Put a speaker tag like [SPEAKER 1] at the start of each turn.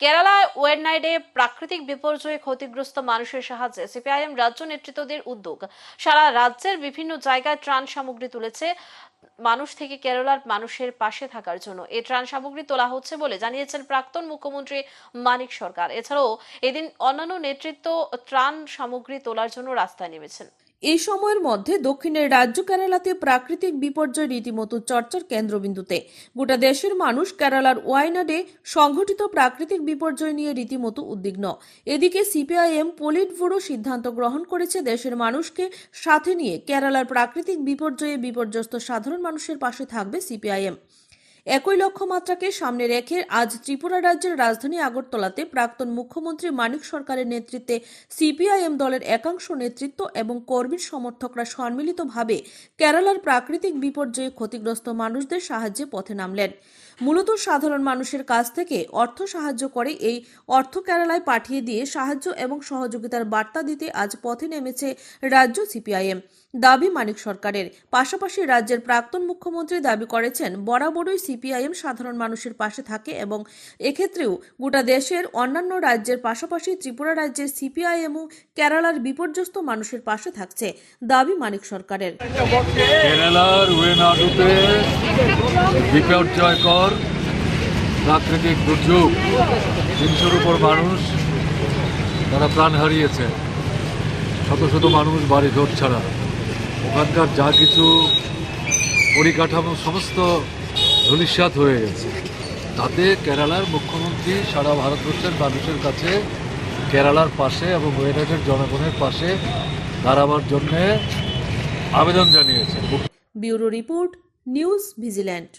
[SPEAKER 1] কেরালায় ওয়েনাইডে প্রাকৃতিক বিপর্যয়ে ক্ষতিগ্রস্ত মানুষের সাহায্যে সিপিআইএম রাজ্য নেতৃত্বদের উদ্যোগ। সারা রাজ্যের বিভিন্ন জায়গায় ত্রাণ সামগ্রী তুলেছে মানুষ থেকে কেরালার মানুষের পাশে থাকার জন্য। এই ত্রাণ সামগ্রী তোলা হচ্ছে বলে জানিয়েছেন প্রাক্তন মুখ্যমন্ত্রী মানিক সরকার। এছাড়াও এদিন অন্যান্য নেতৃত্ব ত্রাণ সামগ্রী তোলার জন্য রাস্তায় নেমেছেন।
[SPEAKER 2] এই সময়ের মধ্যে দক্ষিণের রাজ্য কেরালাতে প্রাকৃতিক বিপর্যয় রীতিমতো চর্চার কেন্দ্রবিন্দুতে। গোটা দেশের মানুষ কেরালার ওয়াইনাডে সংঘটিত প্রাকৃতিক বিপর্যয় নিয়ে রীতিমতো উদ্বিগ্ন। এদিকে সিপিআইএম পলিট ব্যুরো সিদ্ধান্ত গ্রহণ করেছে দেশের মানুষকে সাথে নিয়ে। কেরালার প্রাকৃতিক বিপর্যয়ে বিপর্যস্ত সাধারণ মানুষের পাশে থাকবে সিপিআইএম। একই লক্ষ্যমাত্রাকে সামনে রেখে আজ ত্রিপুরা রাজ্যের রাজধানী আগরতলাতে প্রাক্তন মুখ্যমন্ত্রী মানিক সরকারের নেতৃত্বে সিপিআইএম দলের একাংশ নেতৃত্ব এবং কর্মীর সমর্থকরা সম্মিলিতভাবে কেরালার প্রাকৃতিক বিপর্যয়ে ক্ষতিগ্রস্ত মানুষদের সাহায্যে পথে নামলেন। মূলত সাধারণ মানুষের কাছ থেকে অর্থ সাহায্য করে এই অর্থ কেরালায় পাঠিয়ে দিয়ে সাহায্য এবং সহযোগিতার বার্তা দিতে আজ পথে নেমেছে রাজ্য সিপিআইএম। দাবি মানিক সরকারের। পাশাপাশি রাজ্যের প্রাক্তন মুখ্যমন্ত্রী দাবি করেছেন, বরাবরই সিপিআইএম সাধারণ মানুষের পাশে থাকে এবং এক্ষেত্রেও গোটা দেশের অন্যান্য রাজ্যের পাশাপাশি ত্রিপুরা রাজ্যের সিপিআইএমও কেরালার বিপর্যস্ত মানুষের পাশে থাকছে, দাবি মানিক সরকারের।
[SPEAKER 3] প্রাকৃতিক দুর্যোগ। তিনশোর উপর মানুষ তারা প্রাণ হারিয়েছে। শত শত মানুষ বাড়ি ঘর ছাড়া। ওখানকার যা কিছু পরিকাঠামো, সমস্ত ধূলিসাৎ হয়ে গেছে। তাতে কেরালার মুখ্যমন্ত্রী সারা ভারতবর্ষের মানুষের কাছে, কেরালার পাশে এবং ওয়েনাটের জনগণের পাশে দাঁড়াবার জন্যে আবেদন জানিয়েছে।
[SPEAKER 2] Bureau report, news vigilant.